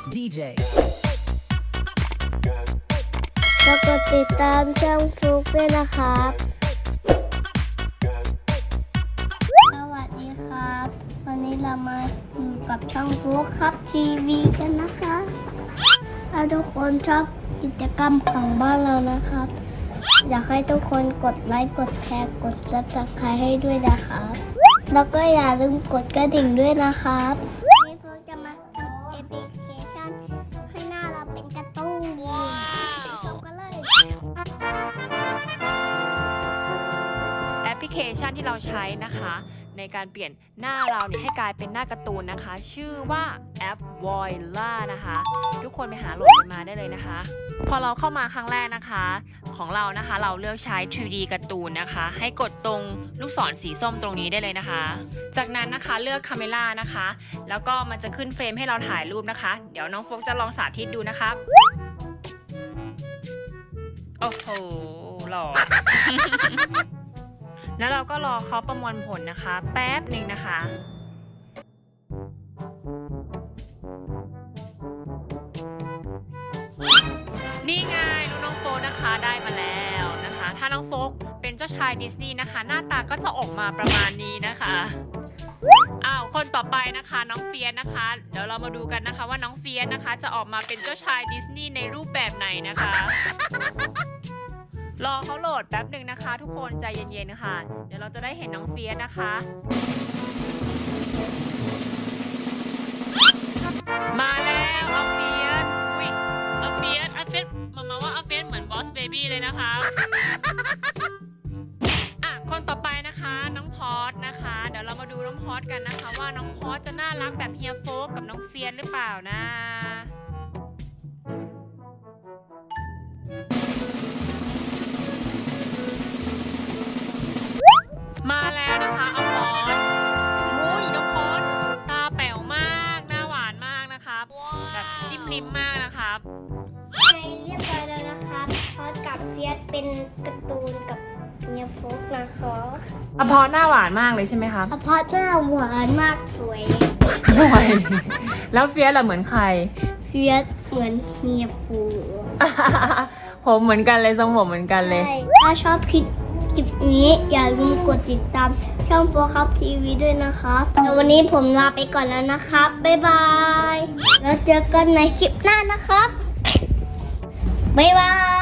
is DJ. แล้วกดติดตามช่องฟลุกด้วยนะครับ สวัสดีครับ วันนี้เรามาอยู่กับช่องฟลุกครับทีวีกันนะคะถ้าทุกคนชอบกิจกรรมของบ้านเรานะครับ อยากให้ทุกคนกดไลค์กดแชร์กดซับสไครต์ให้ด้วยนะครับ แล้วก็อย่าลืมกดกระดิ่งด้วยนะครับ ชันที่เราใช้นะคะ ในการเปลี่ยนหน้าเราเนี่ยให้กลายเป็นหน้าการ์ตูนนะคะ ชื่อว่าแอป Voila นะคะ ทุกคนไปหาโหลดกันมาได้เลยนะคะ พอเราเข้ามาครั้งแรกนะคะ ของเรานะคะเราเลือกใช้ 3D การ์ตูนนะคะ ให้กดตรงลูกศรสีส้มตรงนี้ได้เลยนะคะ จากนั้นนะคะเลือกคาเมล่านะคะ แล้วก็มันจะขึ้นเฟรมให้เราถ่ายรูปนะคะ เดี๋ยวน้องโฟกจะลองสาธิตดูนะครับโอ้โหหล่อ แล้วเราก็รอเขาประมวลผลนะคะ แป๊บหนึ่งนะคะนี่ไงลูกน้องโฟกนะคะได้มาแล้วนะคะ ถ้าน้องโฟกเป็นเจ้าชายดิสนีย์นะคะ หน้าตาก็จะออกมาประมาณนี้นะคะอ้าวคนต่อไปนะคะน้องเฟียสนะคะ เดี๋ยวเรามาดูกันนะคะว่าน้องเฟียสนะคะ จะออกมาเป็นเจ้าชายดิสนีย์ในรูปแบบไหนนะคะ รอเขาโหลดแป๊บหนึ่ง นะคะทุกคนใจเย็นๆค่ะ เดี๋ยวเราจะได้เห็นน้องเฟียสนะคะ มาแล้วอาเฟียสอุ้ยอาเฟียสอาเฟียสมามาว่าอาเฟียสเหมือนบอสเบบี้เลยนะคะอะคนต่อไปนะคะน้องพอสนะคะ เดี๋ยวเรามาดูน้องพอสกันนะคะ ว่าน้องพอสจะน่ารักแบบเฮียโฟกกับน้องเฟียสหรือเปล่านะ นะครับแบบจิ้มลิ้มมากนะครับในเรียบร้อยแล้วนะครับพอดกับเฟียสเป็นการ์ตูนกับเนียโฟกนะคะอพอสหน้าหวานมากเลยใช่ไหมครับพอดหน้าหวานมากสวยแล้วเฟียสล่ะเหมือนใคร เฟียสเหมือนเนียฟูผมเหมือนกันเลยทรงผมเหมือนกันเลยใช่ถ้าชอบคลิปคลิปนี้อย่าลืมกดติดตาม ช่องโฟคับทีวีด้วยนะครับแล้ววันนี้ผมลาไปก่อนแล้วนะครับ บ๊ายบายแล้ว เจอกันในคลิปหน้านะครับ บ๊ายบาย